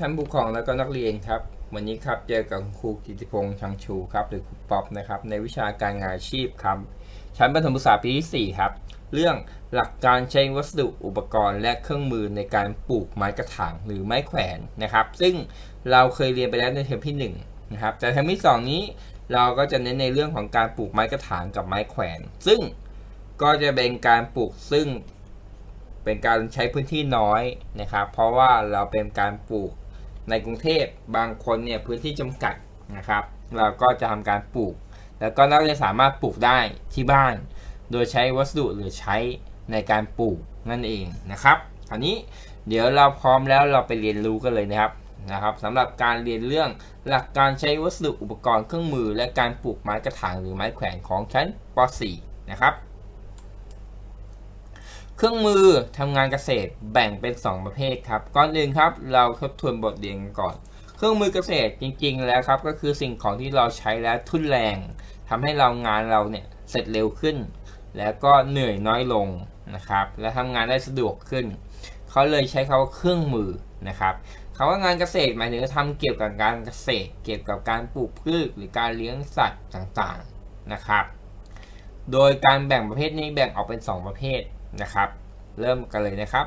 วัสดีครับท่านผู้ปกครองแล้วก็นักเรียนครับ วันนี้ครับเจอกับครูกิติพงษ์ชังชูครับหรือครูป๊อปนะครับในวิชาการงานอาชีพครับชั้นประถมศึกษาปีที่4ครับเรื่องหลักการใช้วัสดุอุปกรณ์และเครื่องมือในการปลูกไม้กระถางหรือไม้แขวนนะครับ ซึ่งเราเคยเรียนไปแล้วในเทอมที่1นะครับแต่เทอมที่ 2 นี้เราก็จะเน้นในเรื่องของการปลูกไม้กระถางกับไม้แขวน ซึ่งก็จะเป็นการปลูกซึ่งเป็นการใช้พื้นที่น้อยนะครับ เพราะว่าเราเป็นการปลูก ในกรุงเทพบางคนเนี่ยพื้นที่จำกัดนะครับ เราก็จะทำการปลูก แล้วก็นักเรียนสามารถปลูกได้ที่บ้าน โดยใช้วัสดุหรือใช้ในการปลูกนั่นเองนะครับคราวนี้เดี๋ยวเราพร้อมแล้วเราไปเรียนรู้กันเลยนะครับนะครับสำหรับการเรียนเรื่องหลักการใช้วัสดุอุปกรณ์เครื่องมือ และการปลูกไม้กระถางหรือไม้แขวนของชั้นป .4 นะครับ เครื่องมือทำงานเกษตรแบ่งเป็น 2 ประเภทครับ ก่อนอื่นครับเราทบทวนบทเรียนกันก่อน เครื่องมือเกษตรจริง ๆ แล้วครับก็คือสิ่งของที่เราใช้แล้วทุนแรงทำให้เรางานเราเนี่ยเสร็จเร็วขึ้น แล้วก็เหนื่อยน้อยลงนะครับ และทำงานได้สะดวกขึ้น เขาเลยใช้คาว่าเครื่องมือนะครับคาว่างานเกษตรหมายถึงทำเกี่ยวกับการเกษตร เกี่ยวกับการปลูกพืชหรือการเลี้ยงสัตว์ต่างๆนะครับ โดยการแบ่งประเภทนี้แบ่งออกเป็น 2 ประเภท นะครับ เริ่มกันเลยนะครับ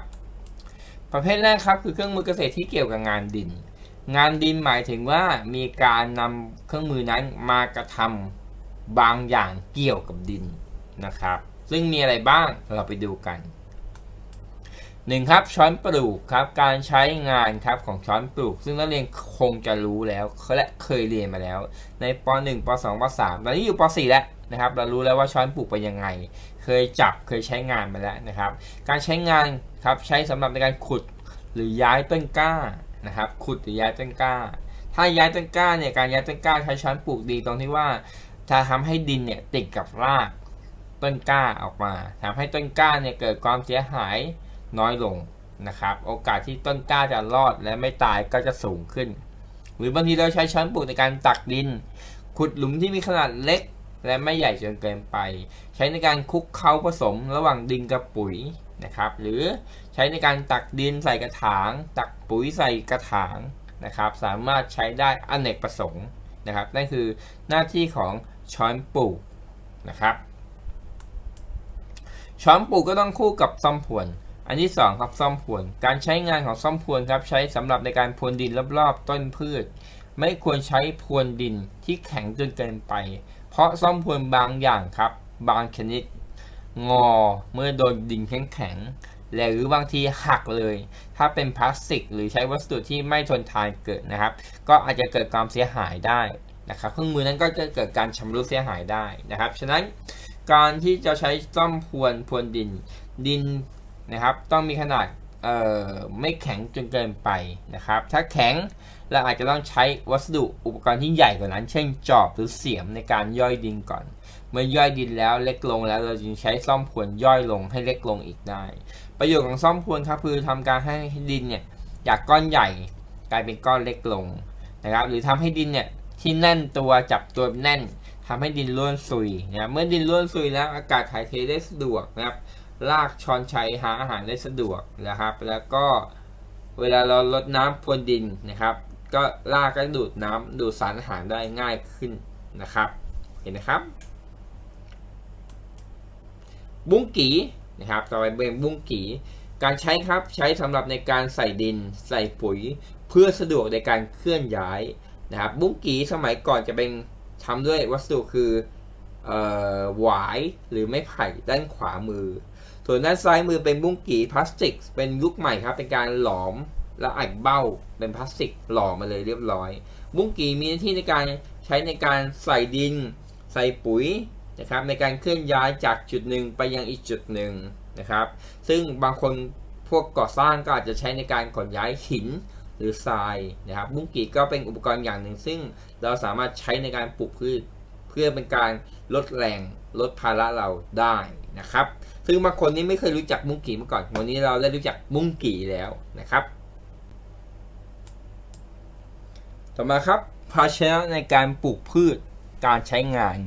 ประเภทแรกครับคือเครื่องมือเกษตรที่เกี่ยวกับงานดิน งานดินหมายถึงว่ามีการนำเครื่องมือนั้นมากระทำบางอย่างเกี่ยวกับดินนะครับ ซึ่งมีอะไรบ้างเราไปดูกันหนึ่งครับช้อนปลูกครับการใช้งานครับของช้อนปลูก ซึ่งนักเรียนคงจะรู้แล้วและเคยเรียนมาแล้ว ในป .1 ป .2 ป .3 ตอนนี้อยู่ป .4 แล้ว นะครับ เรารู้แล้วว่าช้อนปลูกเป็นยังไง เคยจับเคยใช้งานมาแล้วนะครับ การใช้งานครับใช้สำหรับในการขุดหรือย้ายต้นกล้านะครับ ขุดหรือย้ายต้นกล้า ถ้าย้ายต้นกล้าเนี่ยการย้ายต้นกล้าใช้ช้อนปลูกดีตรงที่ว่าจะทำให้ดินเนี่ยติดกับรากต้นกล้าออกมาทำให้ต้นกล้าเนี่ยเกิดความเสียหายน้อยลงนะครับ โอกาสที่ต้นกล้าจะรอดและไม่ตายก็จะสูงขึ้น หรือบางทีเราใช้ช้อนปลูกในการตักดิน ขุดหลุมที่มีขนาดเล็ก และไม่ใหญ่จนเกินไป ใช้ในการคลุกเคล้าผสมระหว่างดินกับปุ๋ยนะครับ หรือใช้ในการตักดินใส่กระถาง ตักปุ๋ยใส่กระถางนะครับ สามารถใช้ได้อเนกประสงค์นะครับนั่นคือหน้าที่ของช้อนปลูกนะครับช้อนปลูกก็ต้องคู่กับซ่อมพวน อันที่2ครับซ่อมพวน การใช้งานของซ่อมพวนครับใช้สำหรับในการพรวนดินรอบๆ ต้นพืช ไม่ควรใช้พรวนดินที่แข็งจนเกินไป เพราะซ่อมพวนบางอย่างครับ บางชนิด งอเมื่อโดนดินแข็งและหรือบางทีหักเลย ถ้าเป็นพลาสติก หรือใช้วัสดุที่ไม่ทนทานเกิดนะครับ ก็อาจจะเกิดความเสียหายได้นะครับ เครื่องมือนั้นก็จะเกิดการชำรุดเสียหายได้นะครับ ฉะนั้นการที่จะใช้ซ่อมพวนพวนดินดินนะครับ ต้องมีขนาดไม่แข็งจนเกินไปนะครับ ถ้าแข็ง เราอาจจะต้องใช้วัสดุอุปกรณ์ที่ใหญ่กว่านั้น เช่นจอบหรือเสียมในการย่อยดินก่อน เมื่อย่อยดินแล้วเล็กลงแล้วเราจึงใช้ซ่อมพรวนย่อยลงให้เล็กลงอีกได้ ประโยชน์ของซ่อมพรวนครับคือทำการให้ดินเนี่ยจากก้อนใหญ่กลายเป็นก้อนเล็กลงนะครับหรือทำให้ดินเนี่ยที่แน่นตัวจับตัวแน่นทำให้ดินร่วนซุยนะเมื่อดินร่วนซุยแล้วอากาศถ่ายเทได้สะดวกนะครับลากช้อนชัยหาอาหารได้สะดวกนะครับ แล้วก็เวลาเราลดน้ำพรวนดินนะครับ ก็ลากก็ดูดน้ำดูดสารอาหารได้ง่ายขึ้นนะครับ เห็นนะครับ บุ้งกีนะครับต่อไปเป็นบุ้งกีการใช้ครับใช้สำหรับในการใส่ดินใส่ปุ๋ย เพื่อสะดวกในการเคลื่อนย้ายนะครับ บุ้งกีสมัยก่อนจะเป็นทำด้วยวัสดุคือหวายหรือไม้ไผ่ด้านขวามือ ส่วนด้านซ้ายมือเป็นบุ้งกีพลาสติก เป็นยุคใหม่ครับเป็นการหลอม และอัดเบ้าเป็นพลาสติกหล่อมาเลยเรียบร้อย บุ้งกีมีหน้าที่ในการใช้ในการใส่ดิน ใส่ปุ๋ยนะครับในการเคลื่อนย้ายจากจุดหนึ่งไปยังอีกจุดหนึ่งนะครับ ซึ่งบางคนพวกก่อสร้างก็อาจจะใช้ในการขนย้ายหินหรือทรายนะครับบุ้งกีก็เป็นอุปกรณ์อย่างหนึ่ง ซึ่งเราสามารถใช้ในการปลูกพืช เพื่อเป็นการลดแรงลดภาระเราได้นะครับซึ่งบางคนนี้ไม่เคยรู้จักมุ้งกี่มาก่อน วันนี้เราได้รู้จักมุ้งกี่แล้วนะครับ ต่อมาครับภาชนะในการปลูกพืชการใช้งาน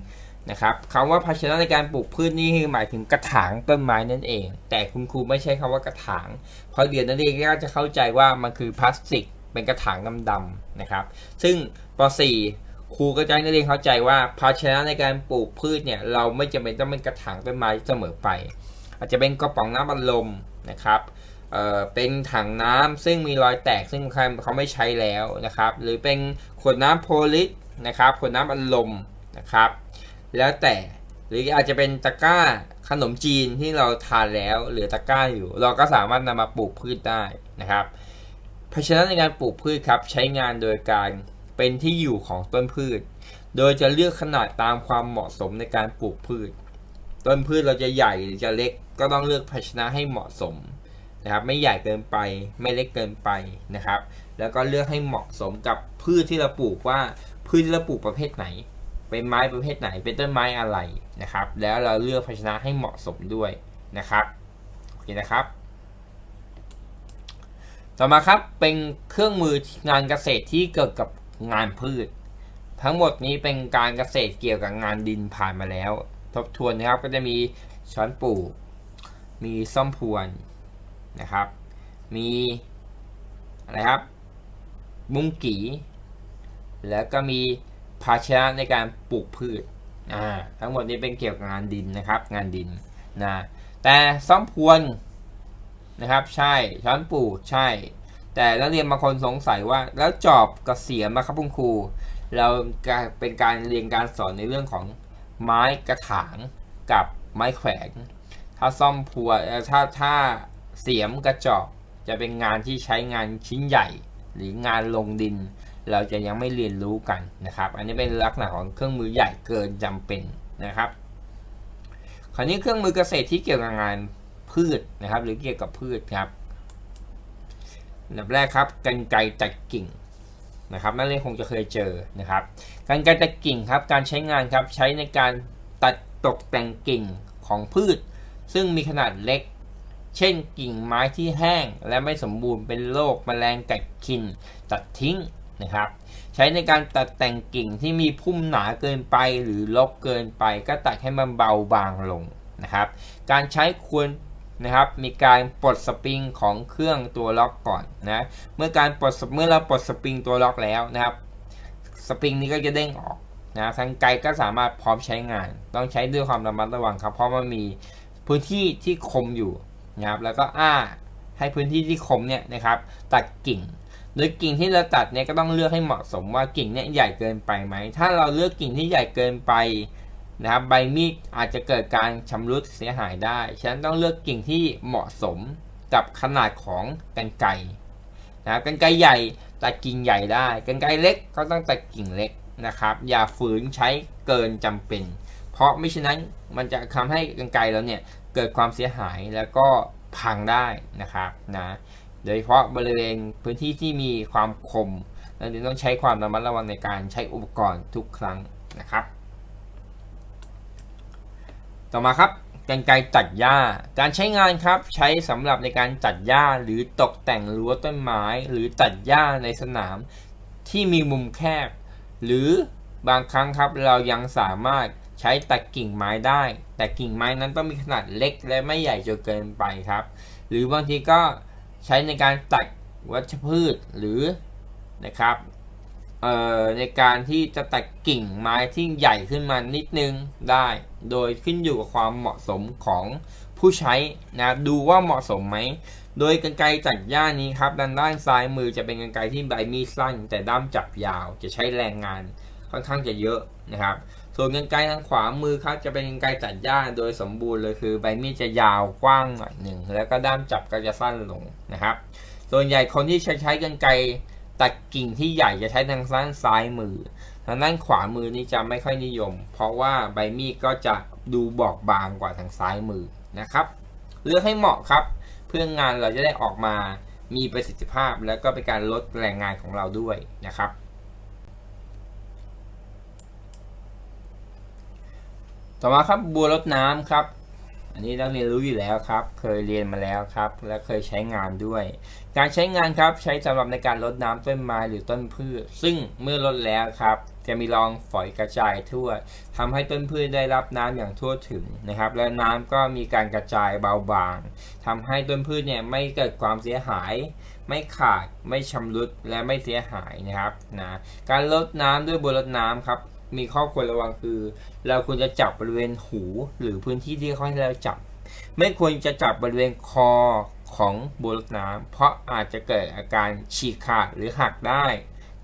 นะครับคำว่าภาชนะในการปลูกพืชนี่หมายถึงกระถางต้นไม้นั่นเอง แต่คุณครูไม่ใช่คำว่ากระถางเพราะเดี๋ยวนักเรียนก็จะเข้าใจว่ามันคือพลาสติก เป็นกระถางดำๆนะครับ ซึ่งป .4 ครูก็จะให้นักเรียนเข้าใจว่าภาชนะในการปลูกพืชเนี่ยเราไม่จำเป็นต้องเป็นกระถางต้นไม้เสมอไป อาจจะเป็นกระป๋องน้ำอัดลมนะครับ เป็นถังน้ำซึ่งมีรอยแตกซึ่งเขาไม่ใช้แล้วนะครับ หรือเป็นขวดน้ำโพลิสนะครับขวดน้ำอัดลมนะครับ แล้วแต่หรืออาจจะเป็นตะกร้าขนมจีนที่เราทานแล้วเหลือตะกร้าอยู่ เราก็สามารถนำมาปลูกพืชได้นะครับภาชนะในการปลูกพืชครับใช้งานโดยการเป็นที่อยู่ของต้นพืช โดยจะเลือกขนาดตามความเหมาะสมในการปลูกพืช ต้นพืชเราจะใหญ่หรือจะเล็กก็ต้องเลือกภาชนะให้เหมาะสม นะครับไม่ใหญ่เกินไปไม่เล็กเกินไปนะครับ แล้วก็เลือกให้เหมาะสมกับพืชที่เราปลูกว่าพืชที่เราปลูกประเภทไหน เป็นไม้ประเภทไหน เป็นต้นไม้อะไรนะครับ แล้วเราเลือกภาชนะให้เหมาะสมด้วยนะครับโอเคนะครับ ต่อมาครับเป็นเครื่องมืองานเกษตรที่เกี่ยวกับงานพืช ทั้งหมดนี้เป็นการเกษตรเกี่ยวกับงานดินผ่านมาแล้ว ทบทวนนะครับก็จะมีช้อนปลูก มีซ่อมพรวน นะครับ มีอะไรครับ มุ้งกีแล้วก็มีภาชนะในการปลูกพืชอ่าทั้งหมดนี้เป็นเกี่ยวกับงานดินนะครับ งานดินนะแต่ซ่อมพรวนนะครับ ใช่ช้อนปลูกใช่ แต่นักเรียนบางคนสงสัยว่า แล้วจอบกับเสียมนะครับคุณครู เราเป็นการเรียนการสอนในเรื่องของไม้กระถางกับไม้แขวนถ้าซ่อมพัวถ้าถ้า เสียมกระจอบจะเป็นงานที่ใช้งานชิ้นใหญ่ หรืองานลงดิน เราจะยังไม่เรียนรู้กันนะครับ อันนี้เป็นลักษณะของเครื่องมือใหญ่เกินจำเป็นนะครับ คราวนี้เครื่องมือเกษตรที่เกี่ยวกับงานพืชนะครับ หรือเกี่ยวกับพืชครับอันดับแรกครับกันไกรตัดกิ่งนะครับนักเรียนคงจะเคยเจอนะครับกันไกรตัดกิ่งครับการใช้งานครับใช้ในการตัดตกแต่งกิ่งของพืช ซึ่งมีขนาดเล็ก เช่นกิ่งไม้ที่แห้งและไม่สมบูรณ์เป็นโรคแมลงกัดกิน ตัดทิ้งนะครับ ใช้ในการตัดแต่งกิ่งที่มีพุ่มหนาเกินไปหรือลกเกินไป ก็ตัดให้มันเบาบางลงนะครับ การใช้ควรนะครับมีการปลดสปริงของเครื่องตัวล็อกก่อนนะเมื่อการปลดเมื่อเราปลดสปริงตัวล็อกแล้วนะครับ สปริงนี้ก็จะเด้งออกนะทางไกลก็สามารถพร้อมใช้งาน ต้องใช้ด้วยความระมัดระวังครับ เพราะมันมีพื้นที่ที่คมอยู่ นะครับแล้วก็อ้าให้พื้นที่ที่คมเนี่ยนะครับตัดกิ่ง โดยกิ่งที่เราตัดเนี่ยก็ต้องเลือกให้เหมาะสมว่ากิ่งเนี่ยใหญ่เกินไปไหม ถ้าเราเลือกกิ่งที่ใหญ่เกินไปนะครับใบมีดอาจจะเกิดการชำรุดเสียหายได้ ฉะนั้นต้องเลือกกิ่งที่เหมาะสมกับขนาดของกันไกนะครับกันไกใหญ่ตัดกิ่งใหญ่ได้ กันไกเล็กก็ต้องตัดกิ่งเล็กนะครับ อย่าฝืนใช้เกินจำเป็น เพราะไม่ฉะนั้นมันจะทำให้กันไกเราเนี่ย เกิดความเสียหายแล้วก็พังได้นะครับนะโดยเฉพาะบริเวณพื้นที่ที่มีความคมเราจึงต้องใช้ความระมัดระวังในการใช้อุปกรณ์ทุกครั้งนะครับ ต่อมาครับกันไกรตัดหญ้า การใช้งานครับใช้สำหรับในการตัดหญ้าหรือตกแต่งรั้วต้นไม้ หรือตัดหญ้าในสนามที่มีมุมแคบ หรือบางครั้งครับเรายังสามารถ ใช้ตัดกิ่งไม้ได้ แต่กิ่งไม้นั้นต้องมีขนาดเล็กและไม่ใหญ่จนเกินไปครับ หรือบางทีก็ใช้ในการตัดวัชพืชหรือนะครับในการที่จะตัดกิ่งไม้ที่ใหญ่ขึ้นมานิดนึงได้ โดยขึ้นอยู่กับความเหมาะสมของผู้ใช้นะดูว่าเหมาะสมไหม โดยกรรไกรตัดหญ้านี้ครับด้านด้านซ้ายมือจะเป็นกรรไกรที่ใบมีดสั้น แต่ด้ามจับยาวจะใช้แรงงานค่อนข้างจะเยอะนะครับ ส่วนกรรไกรทางขวามือครับจะเป็นกรรไกรตัดหญ้าโดยสมบูรณ์เลยคือใบมีดจะยาวกว้างหน่อยหนึ่งแล้วก็ด้ามจับก็จะสั้นลงนะครับ ส่วนใหญ่คนที่ใช้ใช้กรรไกรตัดกิ่งที่ใหญ่จะใช้ทางด้านซ้ายมือทางด้านขวามือนี่จะไม่ค่อยนิยม เพราะว่าใบมีดก็จะดูบอบบางกว่าทางซ้ายมือนะครับ เลือกให้เหมาะครับ เพื่องานเราจะได้ออกมามีประสิทธิภาพ และก็เป็นการลดแรงงานของเราด้วยนะครับ ต่อมาครับบัวรดน้ำครับ อันนี้นักเรียนรู้อยู่แล้วครับ เคยเรียนมาแล้วครับ และเคยใช้งานด้วย การใช้งานครับใช้สำหรับในการลดน้ำต้นไม้หรือต้นพืช ซึ่งเมื่อลดแล้วครับ จะมีรองฝอยกระจายทั่วทำให้ต้นพืชได้รับน้ำอย่างทั่วถึงนะครับ และน้ำก็มีการกระจายเบาบางทำให้ต้นพืชเนี่ยไม่เกิดความเสียหายไม่ขาดไม่ชำรุดและไม่เสียหายนะครับนะการลดน้ำด้วยบนลดน้ำครับ มีข้อควรระวังคือ เราควรจะจับบริเวณหูหรือพื้นที่ที่เขาให้เราจับ ไม่ควรจะจับบริเวณคอของบุรุษน้ำเพราะอาจจะเกิดอาการฉีกขาดหรือหักได้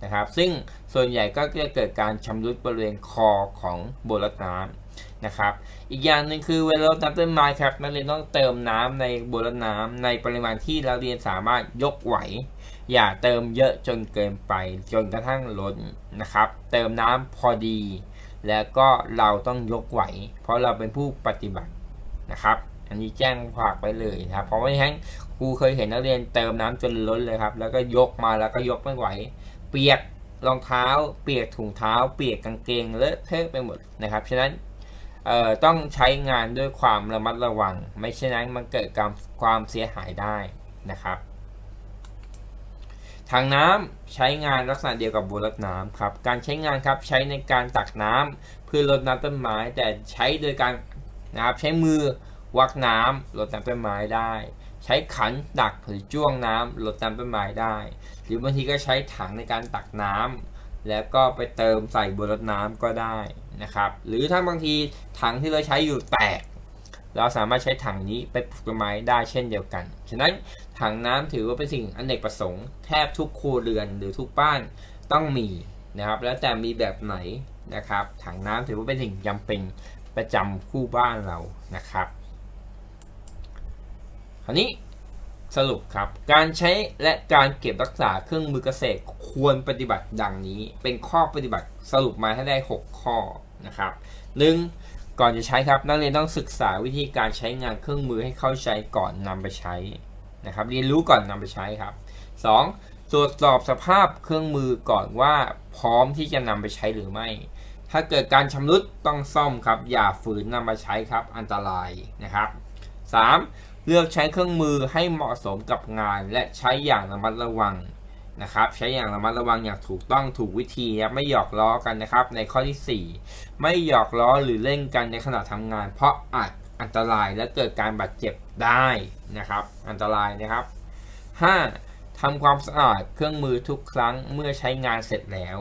นะครับ ซึ่งส่วนใหญ่ก็จะเกิดการชำรุดบริเวณคอของบุรุษน้ำ นะครับ อีกอย่างหนึ่งคือเวลารดน้ำต้นไม้ครับนักเรียนต้องเติมน้ำในบนน้ำในปริมาณที่นักเรียนสามารถยกไหว อย่าเติมเยอะจนเกินไปจนกระทั่งล้นนะครับ เติมน้ำพอดี แล้วก็เราต้องยกไหว เพราะเราเป็นผู้ปฏิบัตินะครับ อันนี้แจ้งฝากไปเลยนะครับ เพราะว่าทั้งครูเคยเห็นนักเรียนเติมน้ำจนล้นเลยครับ แล้วก็ยกมาแล้วก็ยกไม่ไหว เปียกรองเท้า เปียกถุงเท้า เปียกกางเกงเลอะเทอะไปหมดนะครับฉะนั้น เอ่อต้องใช้งานด้วยความระมัดระวัง ไม่เช่นนั้นมันเกิดความความเสียหายได้นะครับถังน้ำใช้งานลักษณะเดียวกับบัวรดน้ำครับ การใช้งานครับใช้ในการตักน้ำเพื่อรดน้ำต้นไม้ แต่ใช้โดยการนะครับใช้มือวักน้ำรดน้ำต้นไม้ได้ ใช้ขันตักหรือจ้วงน้ำรดน้ำต้นไม้ได้ หรือบางทีก็ใช้ถังในการตักน้ำ แล้วก็ไปเติมใส่บนรดน้ำก็ได้นะครับ หรือถ้าบางทีถังที่เราใช้อยู่แตก เราสามารถใช้ถังนี้ไปปลูกต้นไม้ได้เช่นเดียวกัน ฉะนั้นถังน้ำถือว่าเป็นสิ่งอเนกประสงค์แทบทุกครัวเรือนหรือทุกบ้านต้องมีนะครับ แล้วแต่มีแบบไหนนะครับ ถังน้ำถือว่าเป็นสิ่งจำเป็นประจำคู่บ้านเรานะครับ คราวนี้ สรุปครับ การใช้และการเก็บรักษาเครื่องมือเกษตรควรปฏิบัติดังนี้ เป็นข้อปฏิบัติสรุปมาให้ได้ 6 ข้อนะครับหนึ่งก่อนจะใช้ครับ นักเรียนต้องศึกษาวิธีการใช้งานเครื่องมือให้เข้าใจก่อนนำไปใช้นะครับ เรียนรู้ก่อนนำไปใช้ครับ 2. ตรวจสอบสภาพเครื่องมือก่อนว่าพร้อมที่จะนำไปใช้หรือไม่ ถ้าเกิดการชำรุดต้องซ่อมครับ อย่าฝืนนำมาใช้ครับ อันตรายนะครับ 3. เลือกใช้เครื่องมือให้เหมาะสมกับงาน และใช้อย่างระมัดระวังนะครับ ใช้อย่างระมัดระวังอย่างถูกต้องถูกวิธีนะไม่หยอกล้อกันนะครับ ในข้อที่ 4 ไม่หยอกล้อหรือเล่นกันในขณะทำงาน เพราะอาจอันตรายและเกิดการบาดเจ็บได้นะครับ อันตรายนะครับ 5. ทำความสะอาดเครื่องมือทุกครั้งเมื่อใช้งานเสร็จแล้ว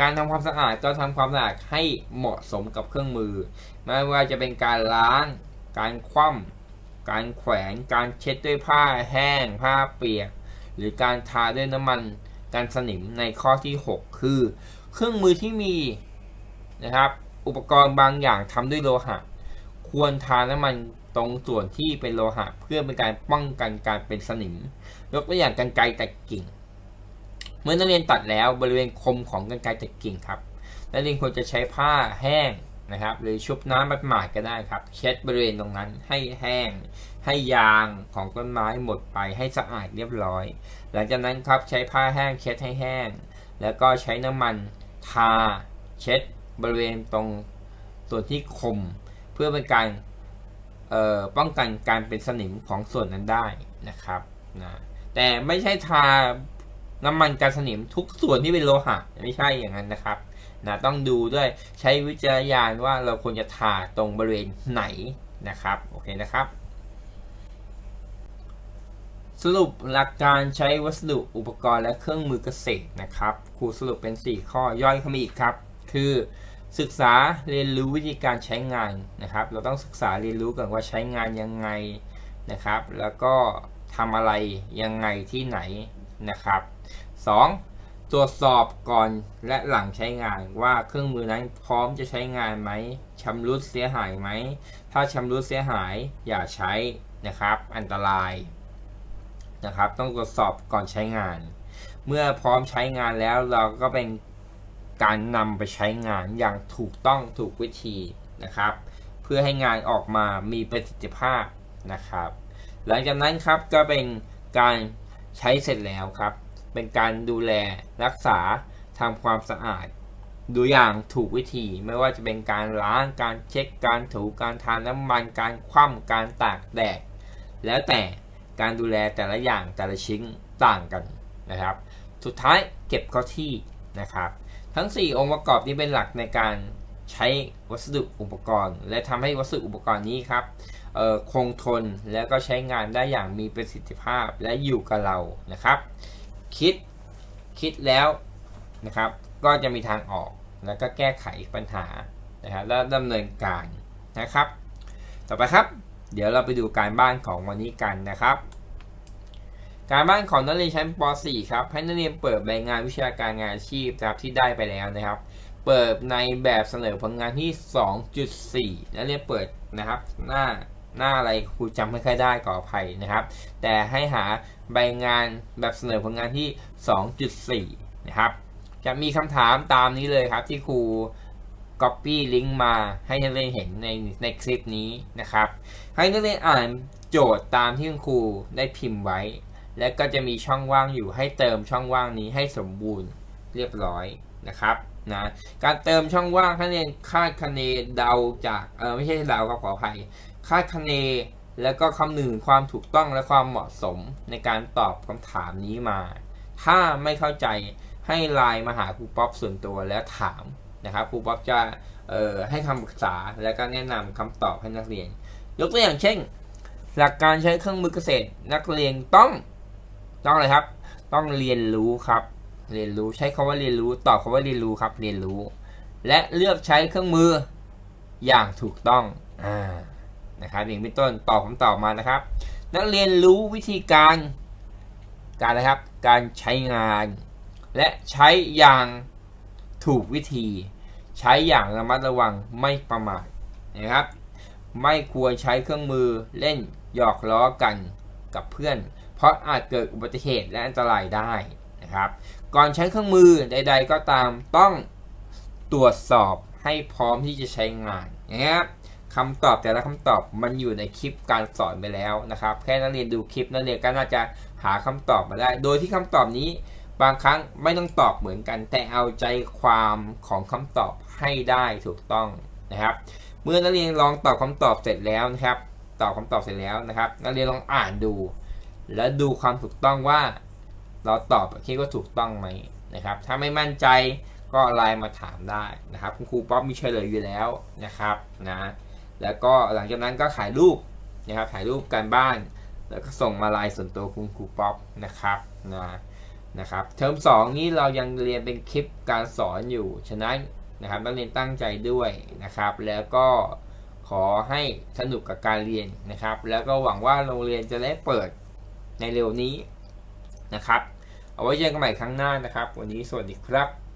การทำความสะอาดก็ทำความสะอาดให้เหมาะสมกับเครื่องมือ ไม่ว่าจะเป็นการล้าง การคว่ำ การแขวนการเช็ดด้วยผ้าแห้ง ผ้าเปียก หรือการทาด้วยน้ำมันกันสนิมในข้อที่ 6 คือ เครื่องมือที่มีนะครับอุปกรณ์บางอย่างทำด้วยโลหะ ควรทาน้ำมันตรงส่วนที่เป็นโลหะ เพื่อเป็นการป้องกันการเป็นสนิม ยกตัวอย่างกันไกรตัดกิ่ง เมื่อนักเรียนตัดแล้วบริเวณคมของกันไกรตัดกิ่งครับนักเรียนควรจะใช้ผ้าแห้ง นะครับ หรือชุบน้ำมัดหมาดก็ได้ครับ เช็ดบริเวณตรงนั้นให้แห้ง ให้ยางของต้นไม้หมดไปให้สะอาดเรียบร้อย หลังจากนั้นครับใช้ผ้าแห้งเช็ดให้แห้ง แล้วก็ใช้น้ำมันทาเช็ดบริเวณตรงส่วนที่คม เพื่อเป็นการป้องกันการเป็นสนิมของส่วนนั้นได้นะครับนะแต่ไม่ใช่ทาน้ำมันกันสนิมทุกส่วนที่เป็นโลหะไม่ใช่อย่างนั้นนะครับ นะต้องดูด้วยใช้วิจารณญาณว่าเราควรจะทาตรงบริเวณไหนนะครับโอเคนะครับ สรุปหลักการใช้วัสดุอุปกรณ์และเครื่องมือเกษตรนะครับครูสรุปเป็น 4 ข้อย่อยเข้ามาอีกครับ คือศึกษาเรียนรู้วิธีการใช้งานนะครับ เราต้องศึกษาเรียนรู้ก่อนว่าใช้งานยังไงนะครับ แล้วก็ทำอะไรยังไงที่ไหนนะครับ 2. ตรวจสอบก่อนและหลังใช้งานว่าเครื่องมือนั้นพร้อมจะใช้งานไหมชำรุดเสียหายไหม ถ้าชำรุดเสียหายอย่าใช้นะครับ อันตรายนะครับ ต้องตรวจสอบก่อนใช้งาน เมื่อพร้อมใช้งานแล้วเราก็เป็นการนำไปใช้งานอย่างถูกต้องถูกวิธีนะครับ เพื่อให้งานออกมามีประสิทธิภาพนะครับ หลังจากนั้นครับก็เป็นการใช้เสร็จแล้วครับ เป็นการดูแลรักษาทำความสะอาด ดูอย่างถูกวิธีไม่ว่าจะเป็นการล้างการเช็คการถูการทาน้ำมันการคว่ำการตากแดดแล้วแต่การดูแลแต่ละอย่างแต่ละชิ้นต่างกันนะครับ สุดท้ายเก็บเข้าที่นะครับ ทั้ง 4 องค์ประกอบนี้เป็นหลักในการใช้วัสดุอุปกรณ์ และทำให้วัสดุอุปกรณ์นี้ครับคงทนแล้วก็ใช้งานได้อย่างมีประสิทธิภาพและอยู่กับเรานะครับ คิดคิดแล้วนะครับ ก็จะมีทางออกแล้วก็แก้ไขปัญหานะครับและดำเนินการนะครับ ต่อไปครับ เดี๋ยวเราไปดูการบ้านของวันนี้กันนะครับ การบ้านของนักเรียนชั้นป .4 ครับให้นักเรียนเปิดใบงานวิชาการงานอาชีพนะครับที่ได้ไปแล้วนะครับ เปิดในแบบเสนอผลงานที่ 2.4 นักเรียนเปิดนะครับหน้า หน้าอะไรครูจำไม่ค่อยได้ขออภัยนะครับ แต่ให้หาใบงานแบบเสนอผลงานที่ 2.4 นะครับ จะมีคำถามตามนี้เลยครับ ที่ครู Copy ลิงก์มาให้นักเรียนเห็นในในคลิปนี้นะครับ ให้นักเรียนอ่านโจทย์ตามที่คุณครูได้พิมพ์ไว้ และก็จะมีช่องว่างอยู่ให้เติมช่องว่างนี้ให้สมบูรณ์เรียบร้อยนะครับนะการเติมช่องว่างให้นักเรียนคาดคะเนเดาจากเออไม่ใช่เดาครับขออภัย คาดคะเน แล้วก็คำนึงถึงความถูกต้องและความเหมาะสมในการตอบคำถามนี้มา ถ้าไม่เข้าใจให้ไลน์มาหาครูป๊อปส่วนตัวแล้วถามนะครับครูป๊อปจะให้คำปรึกษาและก็แนะนำคำตอบให้นักเรียน ยกตัวอย่างเช่น หลักการใช้เครื่องมือเกษตร นักเรียนต้องต้องอะไรครับ ต้องเรียนรู้ครับ เรียนรู้ใช้คำว่าเรียนรู้ตอบคำว่าเรียนรู้ครับ เรียนรู้ และเลือกใช้เครื่องมืออย่างถูกต้องอ่า นะครับอย่างเป็นต้นตอบคำตอบมานะครับ นักเรียนรู้วิธีการการอะครับ การใช้งาน และใช้อย่างถูกวิธี ใช้อย่างระมัดระวังไม่ประมาทนะครับ ไม่ควรใช้เครื่องมือเล่นหยอกล้อกันกับเพื่อน เพราะอาจเกิดอุบัติเหตุและอันตรายได้นะครับ ก่อนใช้เครื่องมือใด ๆ ก็ตามต้องตรวจสอบให้พร้อมที่จะใช้งานนะครับ คำตอบแต่ละคำตอบมันอยู่ในคลิปการสอนไปแล้วนะครับ แค่นักเรียนดูคลิปนักเรียนก็น่าจะหาคำตอบมาได้ โดยที่คำตอบนี้บางครั้งไม่ต้องตอบเหมือนกัน แต่เอาใจความของคำตอบให้ได้ถูกต้องนะครับ เมื่อนักเรียนลองตอบคำตอบเสร็จแล้วนะครับ ตอบคำตอบเสร็จแล้วนะครับ นักเรียนลองอ่านดู แล้วดูความถูกต้องว่า เราตอบคิดว่าถูกต้องไหมนะครับ ถ้าไม่มั่นใจก็ไลน์มาถามได้นะครับ คุณครูป๊อปมีเฉลยอยู่แล้วนะครับนะ แล้วก็หลังจากนั้นก็ถ่ายรูปนะครับถ่ายรูปการบ้าน แล้วก็ส่งมาลน์ส่วนตัวคุณครูป๊อปนะครับนะนะครับเทอม2 นี้เรายังเรียนเป็นคลิปการสอนอยู่ ฉะนั้นนะครับนักเรียนตั้งใจด้วยนะครับ แล้วก็ขอให้สนุกกับการเรียนนะครับ แล้วก็หวังว่าโรงเรียนจะได้เปิดในเร็วนี้นะครับ เอาไว้เจอกันใหม่ครั้งหน้านะครับ วันนี้สวัสดีครับ